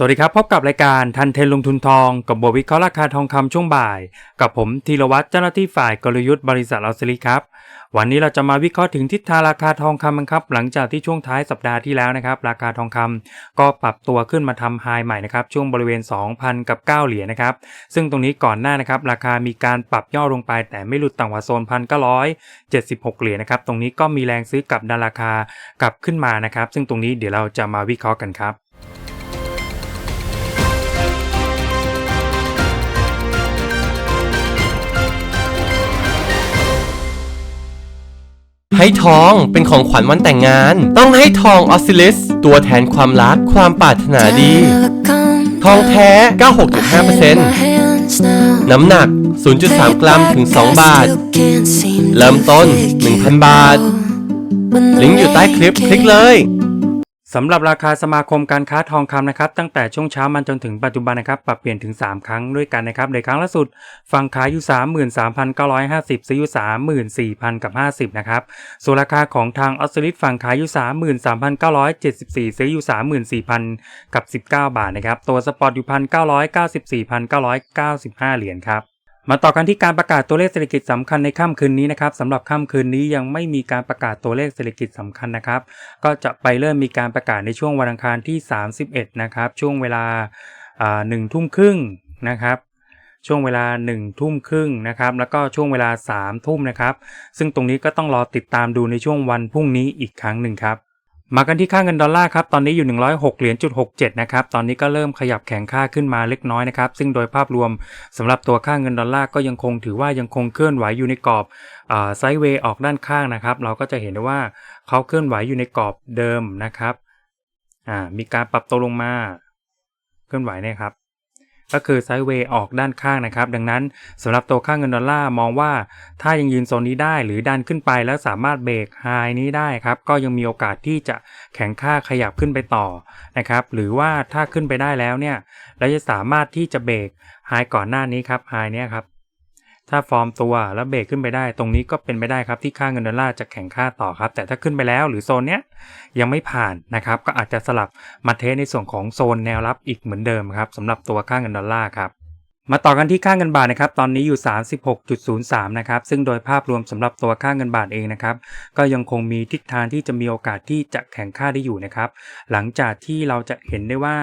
สวัสดีครับ พบกับรายการทันเทนลงทุนทองกับบทวิเคราะห์ราคาทองคำช่วงบ่าย กับผมธีรวัตรเจ้าหน้าที่ฝ่ายกลยุทธ์บริษัทอัลสลิครับ วันนี้เราจะมาวิเคราะห์ถึงทิศทางราคาทองคำกันครับ หลังจากที่ช่วงท้ายสัปดาห์ที่แล้วนะครับ ราคาทองคำก็ปรับตัวขึ้นมาทำไฮใหม่นะครับ ช่วงบริเวณ 2,000 กับ 9 เหรียญนะครับ ซึ่งตรงนี้ก่อนหน้านะครับ ราคามีการปรับย่อลงไป แต่ไม่หลุดต่ำกว่าโซน1,976เหรียญนะครับ ตรงนี้ก็มีแรงซื้อกลับดันราคากลับขึ้นมานะครับ ซึ่งตรงนี้เดี๋ยวเราจะมาวิเคราะห์กันครับ ให้ทองเป็นของขวัญวันแต่งงาน ต้องให้ทองออสซิลิส ตัวแทนความรักความปรารถนาดี ทองแท้ 96.5%น้ำหนัก 0.3 กรัมถึง 2 บาท เริ่มต้น 1,000 บาท ลิงก์อยู่ใต้คลิปคลิกเลย สำหรับราคาสมาคมการค้าทองคำนะครับตั้งแต่ช่วงเช้ามันจนถึงปัจจุบันนะครับปรับเปลี่ยนถึง 3 ครั้งด้วยกันนะครับในครั้งล่าสุดฝั่งขายอยู่ 33,950ซื้ออยู่34,000กับ50นะครับส่วนราคาของทางออสซิลิตฝั่งขายอยู่ 33,974ซื้ออยู่34,000กับ19 บาทนะครับตัวสปอร์ตอยู่1,994,995 เหรียญครับ มาต่อกันที่การประกาศตัวเลขเศรษฐกิจสำคัญในค่ำคืนนี้นะครับสำหรับค่ำคืนนี้ยังไม่มีการประกาศตัวเลขเศรษฐกิจสำคัญนะครับ ก็จะไปเริ่มมีการประกาศในช่วงวันอังคารที่ 31 นะครับ ช่วงเวลาหนึ่งทุ่มครึ่งนะครับช่วงเวลา1ทุ่มครึ่งนะครับ แล้วก็ช่วงเวลา3ทุ่มนะครับ ซึ่งตรงนี้ก็ต้องรอติดตามดูในช่วงวันพรุ่งนี้อีกครั้งหนึ่งครับ มากันที่ค่าเงินดอลลาร์ครับ ตอนนี้อยู่ 106 เหรียญจุด67 นะครับ ตอนนี้ก็เริ่มขยับแข็งค่าขึ้นมาเล็กน้อยนะครับ ซึ่งโดยภาพรวมสำหรับตัวค่าเงินดอลลาร์ก็ยังคงถือว่ายังคงเคลื่อนไหวอยู่ในกรอบไซด์เวย์ออกด้านข้างนะครับ เราก็จะเห็นได้ว่าเขาเคลื่อนไหวอยู่ในกรอบเดิมนะครับ มีการปรับตัวลงมา เคลื่อนไหวนะครับ ก็คือไซด์เวย์ออกด้านข้างนะครับ ดังนั้นสำหรับตัวค่าเงินดอลลาร์มองว่า ถ้ายังยืนโซนนี้ได้หรือดันขึ้นไปแล้วสามารถเบรกไฮนี้ได้ครับ ก็ยังมีโอกาสที่จะแข็งค่าขยับขึ้นไปต่อนะครับ หรือว่าถ้าขึ้นไปได้แล้วเนี่ยเราจะสามารถที่จะเบรกไฮก่อนหน้านี้ครับไฮเนี้ยครับ ถ้าฟอร์มตัวแล้วเบรกขึ้นไปได้ ตรงนี้ก็เป็นไปได้ครับที่ค่าเงินดอลลาร์จะแข็งค่าต่อครับ แต่ถ้าขึ้นไปแล้วหรือโซนเนี้ยยังไม่ผ่านนะครับ ก็อาจจะสลับมาเทสในส่วนของโซนแนวรับอีกเหมือนเดิมครับสำหรับตัวค่าเงินดอลลาร์ครับมาต่อกันที่ค่าเงินบาทนะครับตอนนี้อยู่ 36.03 นะครับซึ่งโดยภาพรวมสำหรับตัวค่าเงินบาทเองนะครับก็ยังคงมีทิศทางที่จะมีโอกาสที่จะแข็งค่าได้อยู่นะครับหลังจากที่เราจะเห็นได้ว่า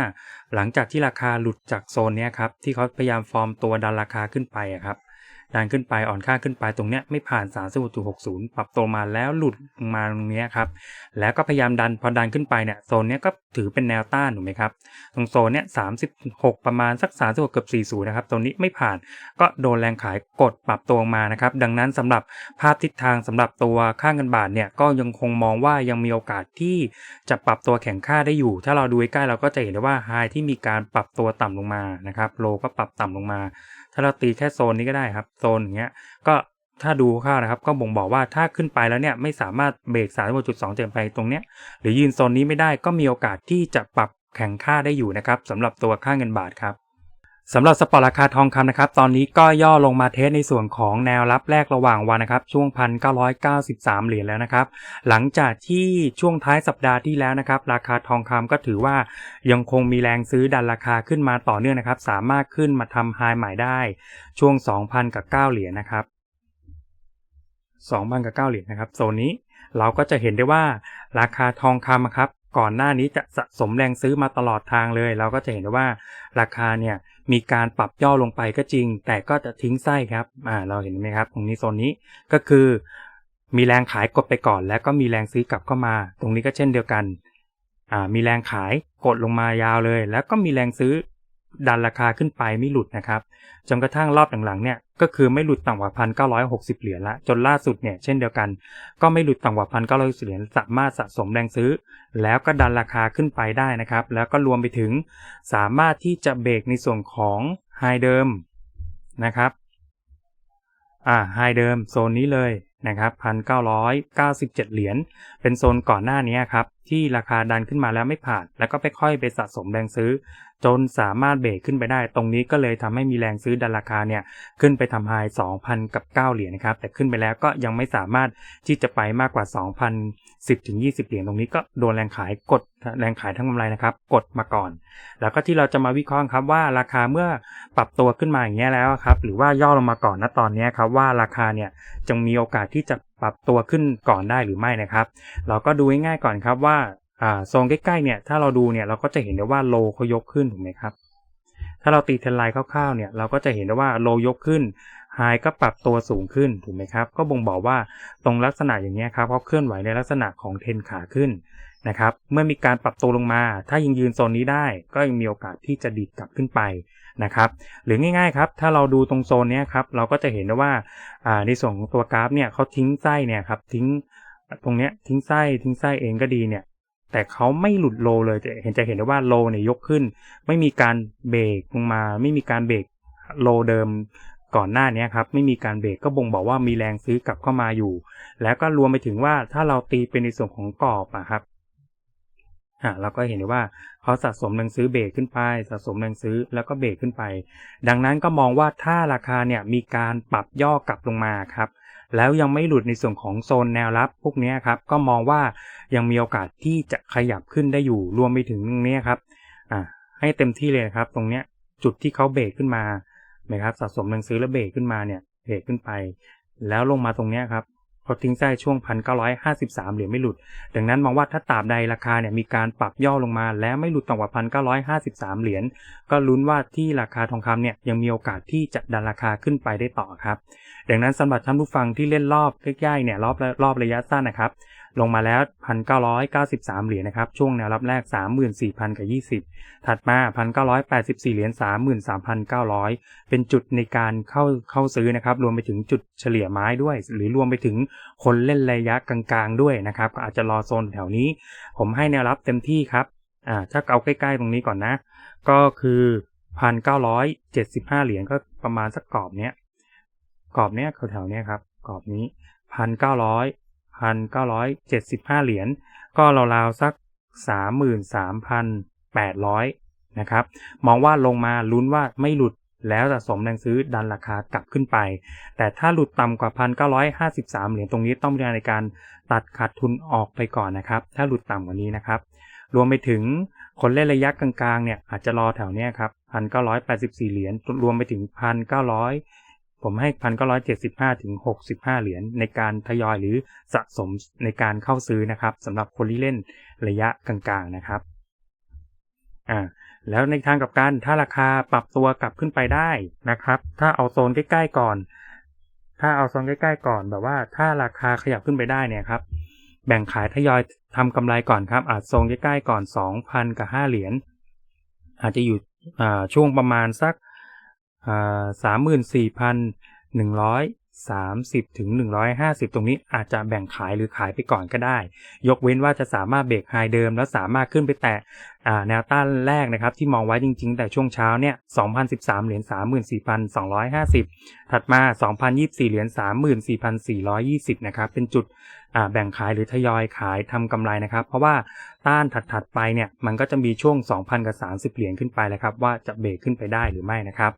หลังจากที่ราคาหลุดจากโซนนี้ครับที่เขาพยายามฟอร์มตัวดันราคาขึ้นไปอะครับ ดันขึ้นไปอ่อนค่าขึ้นไปตรงเนี้ยไม่ผ่าน36.60 ปรับตัวมาแล้วหลุดมาตรงเนี้ยครับ แล้วก็พยายามดันพอดันขึ้นไปเนี่ยโซนเนี้ยก็ถือเป็นแนวต้านถูกไหมครับ ตรงโซนเนี้ย36 ประมาณสัก36เกือบ40 นะครับ ตรงนี้ไม่ผ่านก็โดนแรงขายกดปรับตัวมานะครับ ดังนั้นสำหรับภาพทิศทางสำหรับตัวค่าเงินบาทเนี่ยก็ยังคงมองว่ายังมีโอกาสที่จะปรับตัวแข็งค่าได้อยู่ ถ้าเราดูใกล้เราก็จะเห็นได้ว่าไฮที่มีการปรับตัวต่ำลงมานะครับ โลก็ปรับต่ำลงมา ถ้าเราตีแค่โซนนี้ก็ได้ครับโซนอย่างเงี้ยก็ถ้าดูค่านะครับก็บ่งบอกว่าถ้าขึ้นไปแล้วเนี่ยไม่สามารถเบรก3.2เต็มไปตรงเนี้ยหรือยืนโซนนี้ไม่ได้ก็มีโอกาสที่จะปรับแข่งค่าได้อยู่นะครับสำหรับตัวค่าเงินบาทครับ สำหรับสปอร์ตราคาทองคำนะครับ ตอนนี้ก็ย่อลงมาเทสในส่วนของแนวรับแรกระหว่างวันนะครับ ช่วง 1,993 เหรียญแล้วนะครับ หลังจากที่ช่วงท้ายสัปดาห์ที่แล้วนะครับ ราคาทองคำก็ถือว่ายังคงมีแรงซื้อดันราคาขึ้นมาต่อเนื่องนะครับ สามารถขึ้นมาทำไฮใหม่ได้ ช่วง 2,000 กับ 9 เหรียญนะครับ2,000กับ 9 เหรียญนะครับ โซนนี้เราก็จะเห็นได้ว่าราคาทองคำครับ ก่อนหน้านี้จะสะสมแรงซื้อมาตลอดทางเลย เราก็จะเห็นได้ว่าราคาเนี่ยมีการปรับย่อลงไปก็จริง แต่ก็จะทิ้งไส้ครับอ่าเราเห็นไหมครับ ตรงนี้โซนนี้ก็คือมีแรงขายกดไปก่อน แล้วก็มีแรงซื้อกลับเข้ามา ตรงนี้ก็เช่นเดียวกันอ่ามีแรงขายกดลงมายาวเลย แล้วก็มีแรงซื้อดันราคาขึ้นไปไม่หลุดนะครับจนกระทั่งรอบหลังๆเนี่ย ก็คือไม่หลุดต่ำกว่าพันเก้าร้อยหกสิบเหรียญละจนล่าสุดเนี่ยเช่นเดียวกัน ก็ไม่หลุดต่ำกว่าพันเก้าร้อยเหรียญสามารถสะสมแรงซื้อ แล้วก็ดันราคาขึ้นไปได้นะครับ แล้วก็รวมไปถึงสามารถที่จะเบรกในส่วนของไฮเดิมนะครับอ่าไฮเดิมโซนนี้เลยนะครับพันเก้าร้อยเก้าสิบเจ็ดเหรียญเป็นโซนก่อนหน้านี้ครับที่ราคาดันขึ้นมาแล้วไม่ผ่าน แล้วก็ไปค่อยไปสะสมแรงซื้อ จนสามารถเบรกขึ้นไปได้ ตรงนี้ก็เลยทำให้มีแรงซื้อดันราคาเนี่ยขึ้นไปทำไฮ2,000 กับ 9 เหรียญนะครับ แต่ขึ้นไปแล้วก็ยังไม่สามารถที่จะไปมากกว่า2,010ถึง20 เหรียญตรงนี้ก็โดนแรงขายกดแรงขายทั้งกำไรนะครับ กดมาก่อน แล้วก็ที่เราจะมาวิเคราะห์ครับว่าราคาเมื่อปรับตัวขึ้นมาอย่างเงี้ยแล้วครับ หรือว่าย่อลงมาก่อนณตอนนี้ครับว่าราคาเนี่ยจะมีโอกาสที่จะปรับตัวขึ้นก่อนได้หรือไม่นะครับ เราก็ดูง่ายๆก่อนครับว่า อ่าโซนใกล้ๆเนี่ยถ้าเราดูเนี่ยเราก็จะเห็นได้ว่าโลเขายกขึ้นถูกไหมครับถ้าเราตีเทรนไลน์คร่าวๆเนี่ยเราก็จะเห็นได้ว่าโลยกขึ้นไฮก็ปรับตัวสูงขึ้นถูกไหมครับ ก็บ่งบอกว่าตรงลักษณะอย่างนี้ครับเขาเคลื่อนไหวในลักษณะของเทนขาขึ้นนะครับเมื่อมีการปรับตัวลงมา ถ้ายังยืนโซนนี้ได้ ก็ยังมีโอกาสที่จะดีดกลับขึ้นไปนะครับหรือง่ายๆครับถ้าเราดูตรงโซนนี้ครับเราก็จะเห็นได้ว่าอ่าในส่วนของตัวกราฟเนี่ยเขาทิ้งไส้เนี่ยครับทิ้งตรงเนี้ยทิ้งไส้ทิ้งไส้เองก็ดีเนี่ย แต่เขาไม่หลุดโลเลยจะเห็นจะเห็นได้ว่าโลเนี่ยยกขึ้น ไม่มีการเบรกลงมา ไม่มีการเบรกโลเดิมก่อนหน้านี้ครับไม่มีการเบรกก็บ่งบอกว่ามีแรงซื้อกลับเข้ามาอยู่ แล้วก็รวมไปถึงว่าถ้าเราตีเป็นในส่วนของกรอบอะครับอ่าเราก็เห็นได้ว่าเขาสะสมแรงซื้อเบรกขึ้นไป สะสมแรงซื้อแล้วก็เบรกขึ้นไป ดังนั้นก็มองว่าถ้าราคาเนี่ยมีการปรับย่อกลับลงมาครับ แล้วยังไม่หลุดในส่วนของโซนแนวรับพวกนี้ครับก็มองว่ายังมีโอกาสที่จะขยับขึ้นได้อยู่รวมไปถึงตรงนี้ครับอ่าให้เต็มที่เลยครับ ตรงเนี้ยจุดที่เขาเบรกขึ้นมานะครับสะสมแรงซื้อแล้วเบรกขึ้นมาเนี่ยเบรกขึ้นไป แล้วลงมาตรงเนี้ยครับพอทิ้งไส้ช่วง 1,953 เหรียญไม่หลุด ดังนั้นมองว่าถ้าตราบใดราคาเนี่ยมีการปรับย่อลงมา แล้วไม่หลุดต่ำกว่า 1,953 เหรียญ ก็ลุ้นว่าที่ราคาทองคำเนี่ยยังมีโอกาสที่จะดันราคาขึ้นไปได้ต่อครับ ดังนั้นสำหรับท่านผู้ฟังที่เล่นรอบใกล้ๆเนี่ยรอบรอบระยะสั้นนะครับ ลงมาแล้ว 1,993 เหรียญนะครับ ช่วงแนวรับแรก 34,000 กับ 20 ถัดมา 1,984 เหรียญ 33,900 เป็นจุดในการเข้าเข้าซื้อนะครับ รวมไปถึงจุดเฉลี่ยไม้ด้วย หรือรวมไปถึงคนเล่นระยะกลางๆด้วยนะครับก็อาจจะรอโซนแถวนี้ ผมให้แนวรับเต็มที่ครับอ่าถ้าเอาใกล้ๆตรงนี้ก่อนนะ ก็คือ 1,975 เหรียญก็ประมาณสักกรอบเนี้ย กรอบเนี้ยแถวๆเนี้ยครับกรอบนี้1,900 1,975เก้าร้อยเจ็ดสิบห้าเหรียญก็ราวๆสัก33,800นสามพันแปดร้อยนะครับมองว่าลงมาลุ้นว่าไม่หลุดแล้วสะสมแรงซื้อดันราคากลับขึ้นไป แต่ถ้าหลุดต่ำกว่า 1,953 เหรียญตรงนี้ต้องพิจารในการตัดขาดทุนออกไปก่อนนะครับ ถ้าหลุดต่ำกว่านี้นะครับ รวมไปถึงคนเล่นระยะกลางๆเนี่ยอาจจะรอแถวเนี้ยครับ 1,984 เหรียญรวมไปถึง1,900 ผมให้1,975ถึง65เหรียญในการทยอยหรือสะสมในการเข้าซื้อนะครับสำหรับคนที่เล่นระยะกลางๆนะครับอ่าแล้วในทางกับกันถ้าราคาปรับตัวกลับขึ้นไปได้นะครับ ถ้าเอาโซนใกล้ๆก่อน ถ้าเอาโซนใกล้ๆก่อนแบบว่าถ้าราคาขยับขึ้นไปได้เนี่ยครับ แบ่งขายทยอยทำกำไรก่อนครับ อาจโซนใกล้ๆก่อน 2,000 กับ 5 เหรียญอาจจะอยู่ช่วงประมาณสัก สามหมื่นสี่พันหนึ่งร้อยสามสิบถึงหนึ่งร้อยห้าสิบตรงนี้อาจจะแบ่งขายหรือขายไปก่อนก็ได้ ยกเว้นว่าจะสามารถเบรกไฮเดิม แล้วสามารถขึ้นไปแตะอ่แนวต้านแรกนะครับ ที่มองไว้จริงๆ แต่ช่วงเช้าเนี่ย2,013 เหรียญ34,250 ถัดมา 2,024 เหรียญ34,420 นะครับ เป็นจุด แบ่งขายหรือทยอยขายทำกำไรนะครับ เพราะว่าต้านถัดๆไปเนี่ยมันก็จะมีช่วง 2,000 กับ 30 เหรียญขึ้นไปแล้วครับว่าจะเบรกขึ้นไปได้หรือไม่นะครับ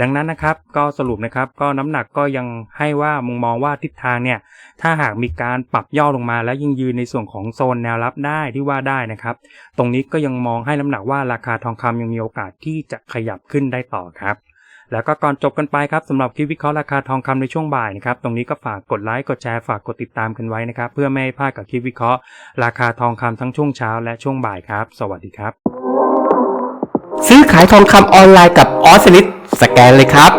ดังนั้นนะครับก็สรุปนะครับก็น้ำหนักก็ยังให้ว่ามุงมองว่าทิศทางเนี่ยถ้าหากมีการปรับย่อลงมาแล้วยังยืนในส่วนของโซนแนวรับได้ที่ว่าได้นะครับ ตรงนี้ก็ยังมองให้น้ำหนักว่าราคาทองคำยังมีโอกาสที่จะขยับขึ้นได้ต่อครับ แล้วก็ก่อนจบกันไปครับสำหรับคลิปวิเคราะห์ราคาทองคำในช่วงบ่ายนะครับตรงนี้ก็ฝากกดไลค์กดแชร์ฝากกดติดตามกันไว้นะครับเพื่อไม่ให้พลาดกับคลิปวิเคราะห์ราคาทองคำทั้งช่วงเช้าและช่วงบ่ายครับ สวัสดีครับ ซื้อขายทองคำออนไลน์กับออสซิลิสแกนเลยครับ